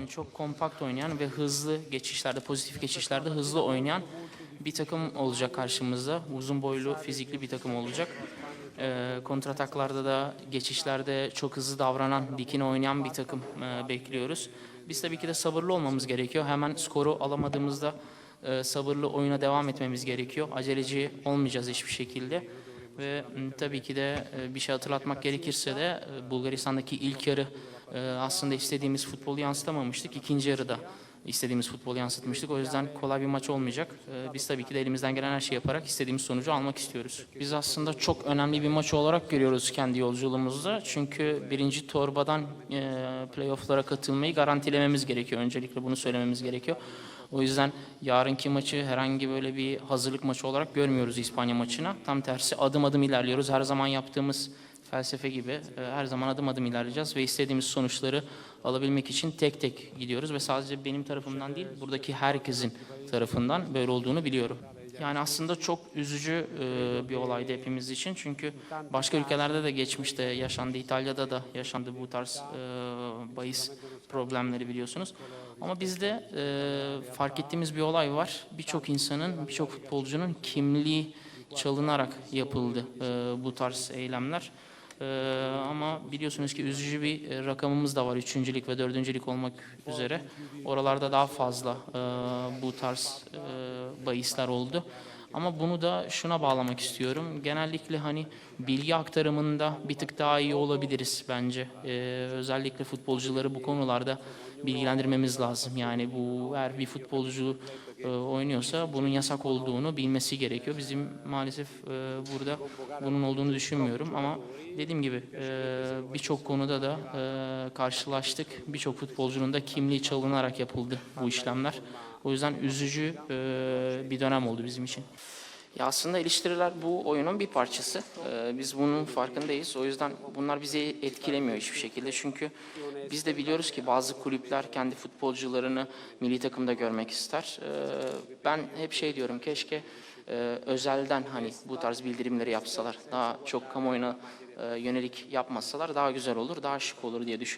Yani çok kompakt oynayan ve hızlı geçişlerde, pozitif geçişlerde hızlı oynayan bir takım olacak karşımızda. Uzun boylu, fizikli bir takım olacak. Ee, kontrataklarda da geçişlerde çok hızlı davranan, dikine oynayan bir takım e, bekliyoruz. Biz tabii ki de sabırlı olmamız gerekiyor. Hemen skoru alamadığımızda e, sabırlı oyuna devam etmemiz gerekiyor. Aceleci olmayacağız hiçbir şekilde. Ve m, tabii ki de e, bir şey hatırlatmak gerekirse de e, Bulgaristan'daki ilk yarı aslında istediğimiz futbolu yansıtamamıştık. İkinci yarıda istediğimiz futbolu yansıtmıştık. O yüzden kolay bir maç olmayacak. E, Biz tabii ki de elimizden gelen her şeyi yaparak istediğimiz sonucu almak istiyoruz. Biz aslında çok önemli bir maç olarak görüyoruz kendi yolculuğumuzda. Çünkü birinci torbadan e, playofflara katılmayı garantilememiz gerekiyor. Öncelikle bunu söylememiz gerekiyor. O yüzden yarınki maçı herhangi böyle bir hazırlık maçı olarak görmüyoruz İspanya maçına. Tam tersi adım adım ilerliyoruz. Her zaman yaptığımız felsefe gibi e, her zaman adım adım ilerleyeceğiz ve istediğimiz sonuçları alabilmek için tek tek gidiyoruz ve sadece benim tarafımdan değil buradaki herkesin tarafından böyle olduğunu biliyorum. Yani aslında çok üzücü e, bir olaydı hepimiz için çünkü başka ülkelerde de geçmişte yaşandı, İtalya'da da yaşandı bu tarz e, bahis problemleri biliyorsunuz. Ama bizde fark ettiğimiz bir olay var. Birçok insanın, birçok futbolcunun kimliği çalınarak yapıldı bu tarz eylemler. E, ama biliyorsunuz ki üzücü bir e, rakamımız da var. Üçüncülük ve dördüncülük olmak üzere. Oralarda daha fazla e, bu tarz e, bahisler oldu. Ama bunu da şuna bağlamak istiyorum. Genellikle hani bilgi aktarımında bir tık daha iyi olabiliriz bence. E, özellikle futbolcuları bu konularda bilgilendirmemiz lazım. Yani bu eğer bir futbolcu e, oynuyorsa bunun yasak olduğunu bilmesi gerekiyor. Bizim maalesef e, burada bunun olduğunu düşünmüyorum ama dediğim gibi e, birçok konuda da e, karşılaştık. Birçok futbolcunun da kimliği çalınarak yapıldı bu işlemler. O yüzden üzücü e, bir dönem oldu bizim için. Ya aslında eleştiriler bu oyunun bir parçası. Ee, biz bunun farkındayız. O yüzden bunlar bizi etkilemiyor hiçbir şekilde. Çünkü biz de biliyoruz ki bazı kulüpler kendi futbolcularını milli takımda görmek ister. Ee, ben hep şey diyorum keşke e, özelden hani bu tarz bildirimleri yapsalar. Daha çok kamuoyuna e, yönelik yapmasalar daha güzel olur, daha şık olur diye düşünüyorum.